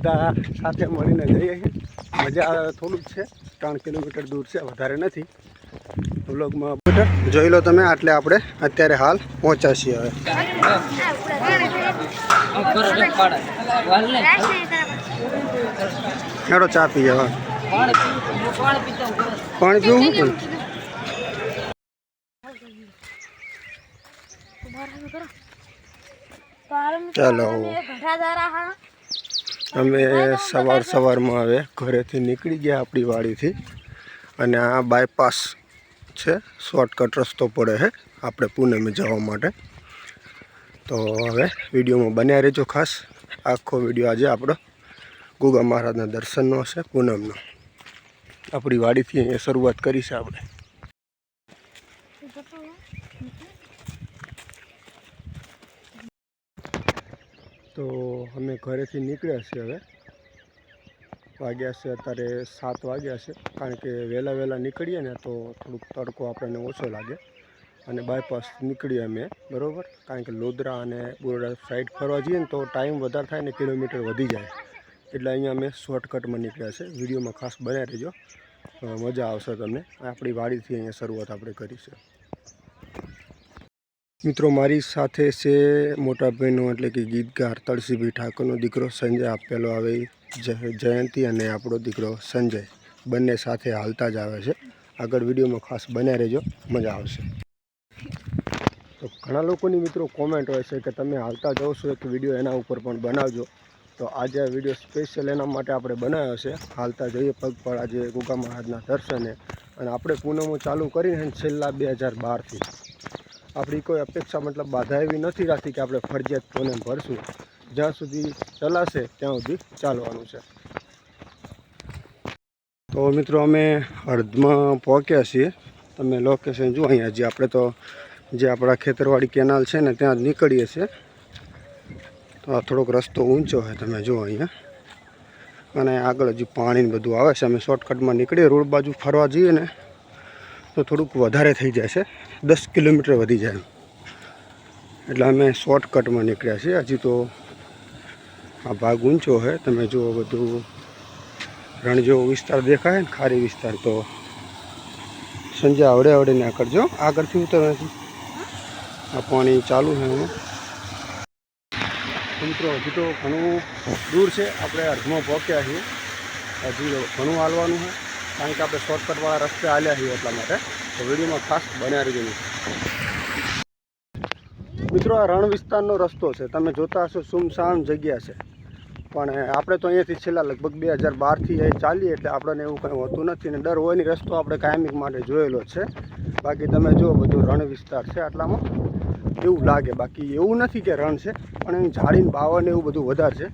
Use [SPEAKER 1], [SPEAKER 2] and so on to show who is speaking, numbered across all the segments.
[SPEAKER 1] બધા સાથે મળીને જઈએ મજા થોડુંક છે ત્રણ કિલોમીટર દૂર છે વધારે નથી. વ્લોગમાં જોઈ લો તમે એટલે આપણે અત્યારે હાલ પહોંચ્યા છીએ હવે. હેડો ચા પીએ હવે પાણી પીવું ચલો. ચાલો. અમે સવાર સવારમાં હવે ઘરેથી નીકળી ગયા આપણી વાડીથી. અને આ બાયપાસ છે શોર્ટકટ રસ્તો પડે છે આપણે પૂનમે જવા માટે. તો હવે વિડીયોમાં બન્યા રહેજો ખાસ. આખો વીડિયો આજે આપણો ગુગા મહારાજના દર્શનનો હશે પૂનમનો. આપણી વાડીથી અહીંયા શરૂઆત કરી છે આપણે તો અમે ઘરેથી નીકળ્યા છીએ હવે. વાગ્યા છે અત્યારે સાત વાગ્યા છે. કારણ કે વહેલા વહેલા નીકળીએ ને તો થોડુંક તડકો આપણને ઓછો લાગે. અને બાયપાસ નીકળીએ અમે, બરાબર? કારણ કે લોદરા અને બોરડા સાઈડ ફરવા જઈએ ને તો ટાઈમ વધારે થાય ને કિલોમીટર વધી જાય. એટલે અહીંયા અમે શોર્ટકટમાં નીકળ્યા છે. વિડીયોમાં ખાસ બનાવી રહેજો મજા આવશે તમને. આપણી વાડીથી અહીંયા શરૂઆત આપણે કરી છે. મિત્રો, મારી સાથે છે મોટા બહેનો એટલે કે ગીતકાર તળસીભાઈ ઠાકોરનો દીકરો સંજય આપેલો આવે. જયંતિ જય- જયંતી અને આપણો દીકરો સંજય. બંને સાથે હાલતા જ આવે છે. આગળ વિડીયોમાં ખાસ બન્યા રહેજો. મજા આવશે. તો ઘણા લોકોની મિત્રો કોમેન્ટ હોય છે કે તમે હાલતા જાઓ છો એક વીડિયો એના ઉપર પણ બનાવજો. તો આજે આ વીડિયો સ્પેશિયલ એના માટે આપણે બનાવ્યો છે. હાલતા જઈએ પગપળ આજે ગુગા મહારાજના દર્શને. અને આપણે પૂનમો ચાલુ કરીને છેલ્લા બે હજાર બારથી આપણી કોઈ અપેક્ષા મતલબ બાધા એવી નથી રાખતી કે આપણે ફરજિયાત પૂનમ ભરશું. જ્યાં સુધી ચલાશે ત્યાં સુધી ચાલવાનું છે. તો મિત્રો અમે અડધમાં પહોંચ્યા છીએ. તમે લોકેશન જુઓ અહીંયા જે આપણે તો જે આપણા ખેતરવાડી કેનાલ છે ને ત્યાં જ નીકળીએ છીએ. તો આ થોડોક રસ્તો ઊંચો છે, તમે જુઓ અહીંયા. અને આગળ હજી પાણીને બધું આવે છે. અમે શોર્ટકટમાં નીકળીએ, રોડ બાજુ ફરવા જઈએ ને, તો થોડુંક વધારે થઈ જાય છે. દસ કિલોમીટર વધી જાય એટલે અમે શોર્ટકટમાં નીકળ્યા છીએ. હજી તો આ ભાગ ઊંચો છે. તમે જો બધું રણ જેવો વિસ્તાર દેખાય ને, ખારી વિસ્તાર. તો સંજે આવડે આવડે ના કરજો આગળથી ઉતર આ પાણી ચાલુ છે એનું મિત્રો, હજી તો ઘણું દૂર છે. આપણે અર્ધમાં પહોંચ્યા છીએ. હજી ઘણું હાલવાનું છે. કારણ કે આપણે શોર્ટકટવાળા રસ્તે હાલ્યા છીએ એટલા માટે. તો વિડીયોમાં ખાસ બન્યા રહેજો મિત્રો. આ રણ વિસ્તારનો રસ્તો છે. તમે જોતા હશો સુમસામ જગ્યા છે. પણ આપણે તો અહીંયાથી છેલ્લા લગભગ બે હજાર બારથી અહીં ચાલીએ એટલે આપણને એવું કંઈ હોતું નથી ને ડર હોયની રસ્તો આપણે કાયમિક માટે જોયેલો છે. બાકી તમે જુઓ બધું રણ વિસ્તાર છે આટલામાં. એવું લાગે. બાકી એવું નથી કે રણ છે, પણ અહીં ઝાડીને બાવન એવું બધું વધારે છે.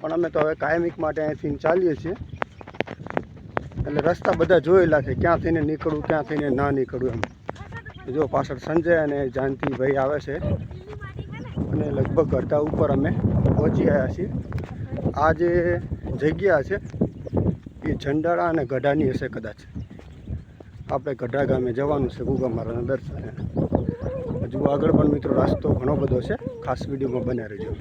[SPEAKER 1] પણ અમે તો હવે કાયમિક માટે અહીંથી ચાલીએ છીએ. એટલે રસ્તા બધા જોયેલા છે ક્યાં થઈને નીકળવું ક્યાં થઈને ના નીકળવું એમ. જો પાછળ સંજય અને જાનતીભાઈ આવે છે, અને લગભગ અડધા ઉપર અમે પહોંચી આવ્યા છીએ. આ જે જગ્યા છે, એ ઝંડાળા અને ગઢાની હશે કદાચ. આપણે ગઢા ગામે જવાનું છે, ગુગા મહારાજના દર્શને. હજુ આગળ પણ મિત્રો, રસ્તો ઘણો બધો છે, ખાસ વિડીયોમાં બન્યા રહેજો.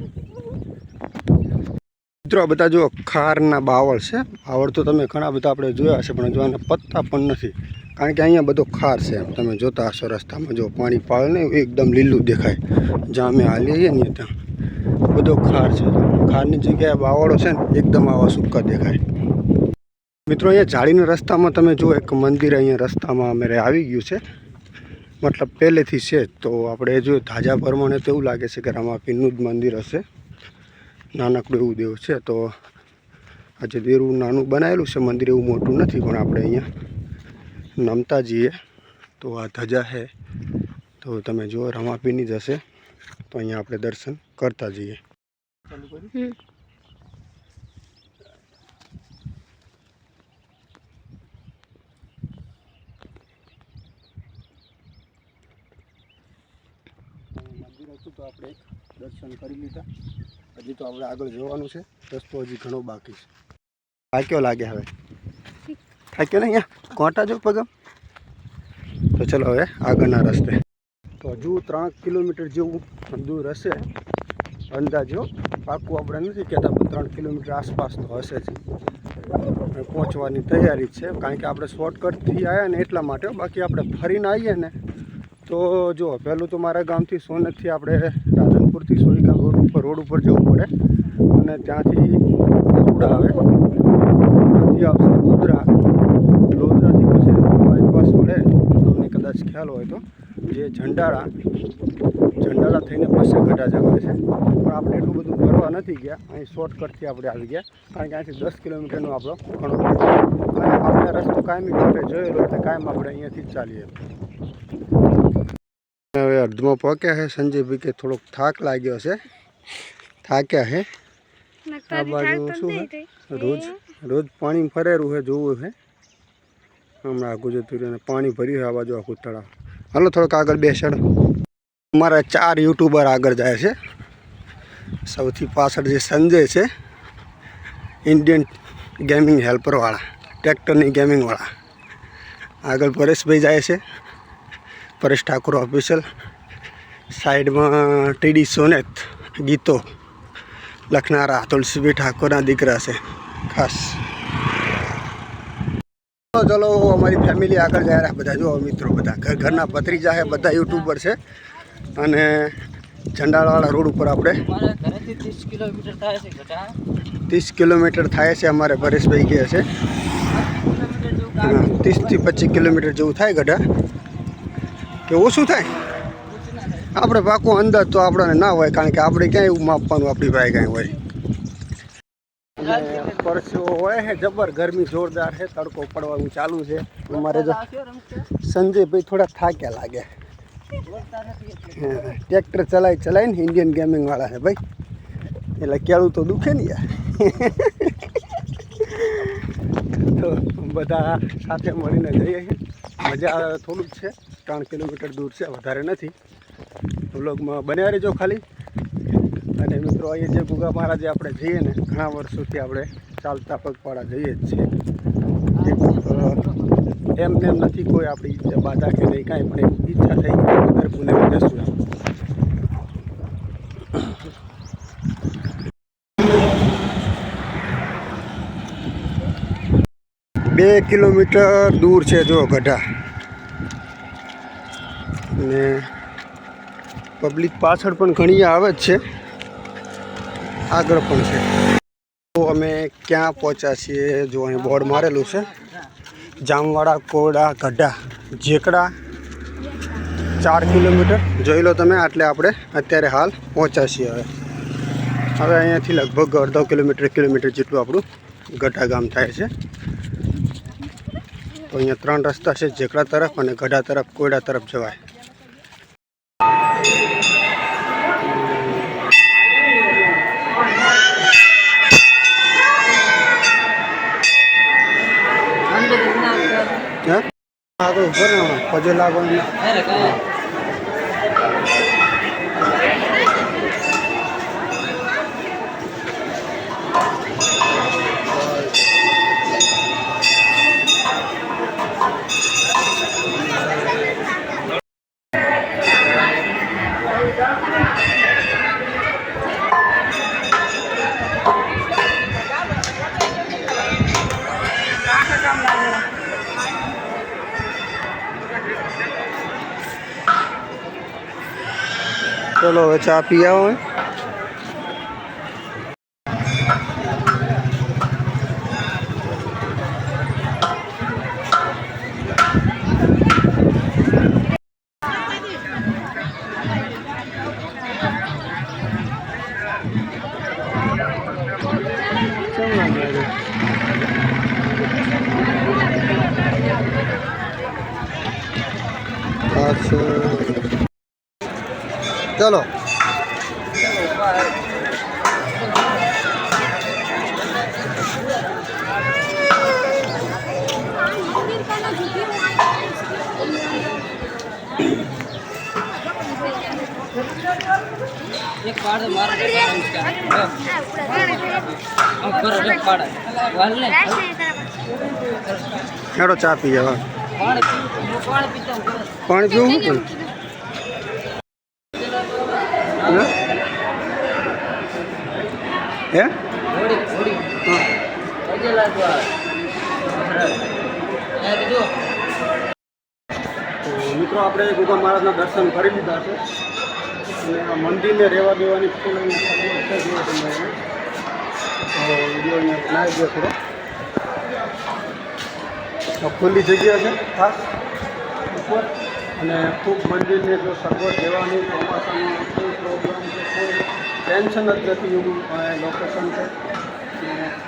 [SPEAKER 1] મિત્રો, આ બધા જો ખારના બાવળ છે. બાવળ તો તમે ઘણા બધા આપણે જોયા હશે, પણ જોવાના પત્તા પણ નથી. કારણ કે અહીંયા બધો ખાર છે. એમ તમે જોતા હશો રસ્તામાં, જો પાણી પાળ ને એકદમ લીલું દેખાય. જ્યાં અમે હાલીએ ને ત્યાં બધો ખાર છે. ખારની જગ્યાએ બાવળો છે ને એકદમ આવા સૂકા દેખાય. મિત્રો, અહીંયા જાળીના રસ્તામાં તમે જુઓ, એક મંદિર અહીંયા રસ્તામાં અમે આવી ગયું છે. મતલબ પહેલેથી છે તો આપણે જો તાજા પ્રમાણે તો એવું લાગે છે કે રામાપીરનું જ મંદિર હશે. નાનકડું એવું દેવ છે તો આજે દેરું નાનું બનાવેલું છે મંદિર એવું મોટું નથી પણ આપણે અહીંયા નમતા જઈએ તો આ ધજા છે તો તમે જુઓ રમાપીની જ હશે તો અહીંયા આપણે દર્શન કરતા જઈએ. તો આપણે દર્શન કરી લીધા. હજી તો આપણે આગળ જવાનું છે. રસ્તો હજી ઘણો બાકી છે. થાક્યો લાગે હવે. થાક્યો ને અહીંયા કોટા જો પગમ? તો ચલો હવે આગળના રસ્તે. તો હજુ ત્રણ કિલોમીટર જેવું દૂર હશે. અંદાજો પાકું આપણે નથી કહેતા, પણ ત્રણ કિલોમીટર આસપાસ તો હશે જ. પહોંચવાની તૈયારી છે. કારણ કે આપણે શોર્ટકટથી આવ્યા ને એટલા માટે બાકી આપણે ફરીને આવીએ ને તો જો પહેલું તો મારા ગામથી સોનતથી આપણે રાધનપુરથી રોડ ઉપર, રોડ ઉપર જવું પડે અને ત્યાંથી ગરુડા આવે. ત્યાંથી આવશે ગોધરા ગોધરાથી પછી બાયપાસ મળે તમને કદાચ ખ્યાલ હોય તો, જે ઝંડાળા ઝંડાળા થઈને પછી ઘટા જવાય છે. પણ આપણે એટલું બધું ફરવા નથી ગયા. અહીં શોર્ટકટથી આપણે આવી ગયા. કારણ કે અહીંથી દસ કિલોમીટરનો આપણો ઘણો અને આપણે રસ્તો કાયમી માટે જોયેલો એટલે કાયમ આપણે અહીંયાથી જ ચાલીએ. હવે અડધમાં પહોંચ્યા છે સંજયભાઈ કે થોડોક થાક લાગ્યો છે થાક્યા હે? આ બાજુ શું છે રોજ રોજ પાણી ફરેરું હે જોવું છે હમણાં આખું જતું રહ્યું પાણી ભર્યું છે આ બાજુ આખું તળાવ હાલો થોડોક આગળ બેસાડો. અમારા ચાર યુટ્યુબર આગળ જાય છે. સૌથી પાછળ જે સંજય છે ઇન્ડિયન ગેમિંગ હેલ્પરવાળા ટ્રેક્ટરની ગેમિંગવાળા. આગળ પરેશભાઈ જાય છે. પરેશ ઠાકોર ઓફિશિયલ સાઈડમાં ટીડી સોનેત. ગીતો લખનારા તુલસીભાઈ ઠાકોરના દીકરા છે. ખાસ. ચલો અમારી ફેમિલી આગળ જાય રહ્યા બધા. જો, મિત્રો, બધા ઘર, ઘરના ભત્રીજા છે, બધા યુટ્યુબર છે. અને ઝંડાળાવાળા રોડ ઉપર આપણે
[SPEAKER 2] ત્રીસ કિલોમીટર થાય છે
[SPEAKER 1] અમારે પરેશભાઈ કહે છે. ત્રીસથી પચીસ કિલોમીટર જેવું થાય ગઢા. કે ઓછું થાય? આપણે પાકો અંદાજ તો આપણને ના હોય, કારણ કે આપણે ક્યાંય એવું માપવાનું, આપણી ભાઈ કાંઈ હોય. પરસ્યો હોય છે જબર ગરમી જોરદાર છે, તડકો પડવાનું ચાલુ છે. અમારે જો સંજયભાઈ થોડા થાક્યા લાગે. ટ્રેક્ટર ચલાવી ચલાવીને ઇન્ડિયન ગેમિંગવાળા છે ભાઈ. એટલે કેળું તો દુખે ને યાર. તો બધા સાથે મળીને જઈએ મજા થોડુંક છે, ત્રણ કિલોમીટર દૂર છે, વધારે નથી. વ્લોગમાં બન્યા રહેજો ખાલી. અને મિત્રો અહીંયા જે ગુગા મહારાજે આપણે જઈએ ને, ઘણા વર્ષોથી આપણે ચાલતા પગપાળા જઈએ જ છીએ. એમ તેમ નથી કોઈ આપણી ઈચ્છા, બાધા કે નહીં, કાંઈ પણ ઈચ્છા થઈ વગર જશું બે કિલોમીટર દૂર છે જો ગઢા. ને પબ્લિક પાછળ પણ ઘણી આવે જ છે. આગળ પણ છે. તો અમે ક્યાં પહોંચ્યા છીએ જો અહીં બોર્ડ મારેલું છે. જામવાડા કોરડા ગઢા, જેકડા, ચાર કિલોમીટર. જોઈ લો તમે આટલે આપણે અત્યારે હાલ પહોંચ્યા છીએ હવે. હવે અહીંયાથી લગભગ અડધો કિલોમીટર કિલોમીટર જેટલું આપણું ગઢા ગામ થાય છે. તો અહીંયા ત્રણ રસ્તા છે, જેકડા તરફ અને ગઢા તરફ કોયડા તરફ જવાય. ফজলাগঞ্জ ચા પી આવો હે. કેમ લાગે છે? અચ્છા ચલો
[SPEAKER 2] એક પાડ મારો કરો એક પાડ વાલ ને
[SPEAKER 1] હેડો ચા પી હવે
[SPEAKER 2] પાણી
[SPEAKER 1] પીવું હે? હે? મિત્રો આપણે ગુગા મહારાજના દર્શન કરી લીધા છે. મંદિરને રહેવા દેવાની ફૂલ એવી છે જુઓ તમે અહીંયા. તો બનાવી દો થોડો ખુલ્લી જગ્યા છે, ખાસ ઉપર અને ખૂબ મંદિરને જો સગવડ રહેવાની ચોમાસામાં કોઈ પ્રોબ્લેમ કે કોઈ ટેન્શન જ નથી, એવું લોકેશન છે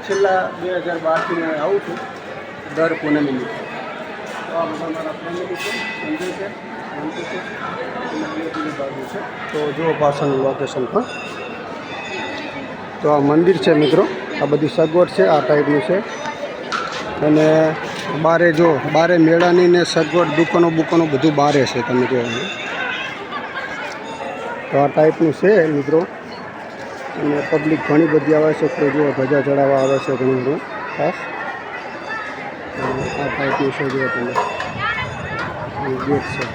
[SPEAKER 1] છેલ્લા બે હજાર બારથી હું આવું છું, દર પૂનમે નિમિત્તે તો આ બધા જુઓ પાછળનું લોકેશન પણ. તો આ મંદિર છે મિત્રો. આ બધી સગવડ છે, આ ટાઈપનું છે. અને બારે જો, બારે મેળાની ને સગવડ, દુકાનો બુકાનો બધું બારે છે, તમે જો તો આ ટાઈપનું છે મિત્રો. અને પબ્લિક ઘણી બધી આવે છે, કોઈ જો ધજા ચડાવવા આવે છે, ઘણું બધું. ખાસ. આ ટાઈપની છે જો તમે. ગેટ છે.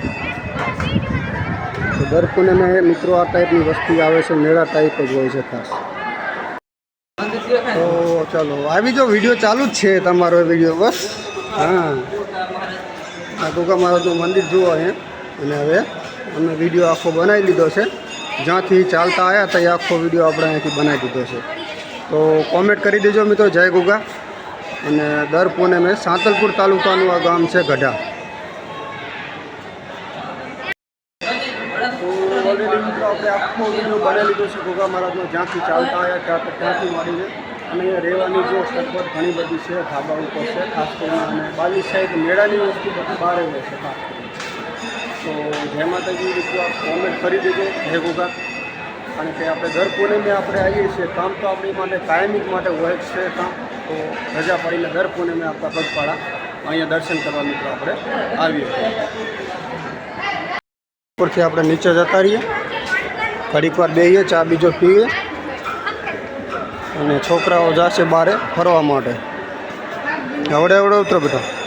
[SPEAKER 1] તો દર મિત્રો આ ટાઈપની વસ્તી આવે છે, મેળા ટાઈપ જ હોય છે ખાસ. તો ચાલો, આવી જો વીડિયો ચાલુ જ છે તમારો વીડિયો બસ. હા. આ ગોગા મહારાજનું મંદિર જુઓ અહીંયા. અને હવે અમે વીડિયો આખો બનાવી લીધો છે. જ્યાંથી ચાલતા આવ્યા ત્યાં આખો વીડિયો આપણે અહીંયાથી બનાવી દીધો છે. તો કોમેન્ટ કરી દેજો મિત્રો. જય ગોગા અને દર પૂનમે સાંતલપુર તાલુકાનું આ ગામ છે ગઢા. આપણે આખો બનાવી લીધો છે ગોગા મહારાજનો. જ્યાંથી ચાલતા આવ્યા ત્યાં ત્યાંથી માંડીને અને અહીંયા રહેવાની જો સગવડ ઘણી બધી છે ધાબા ઉપર છે, ખાસ કરીને બાજુ સાઈડ મેળાની વસ્તુ બધી બહાર છે તો જય માતાજી, મિત્રો, આપ કોમેન્ટ કરી દેજો. જય ગોગા. કારણ કે આપણે દર પૂનમે આપણે આવીએ છીએ. કામ તો આપણી માટે કાયમિક માટે હોય છે કામ. તો રજા પાડીને દર પૂનમે આપણા પગપાળા અહીંયા દર્શન કરવા મિત્રો આપણે આવીએ ઉપરથી આપણે નીચે જતા રહીએ. ઘડીક વાર બેહીએ, ચા બીજો પીએ. અને છોકરાઓ જશે બારે ફરવા માટે. આવડે આવડે ઉતરો બેટા.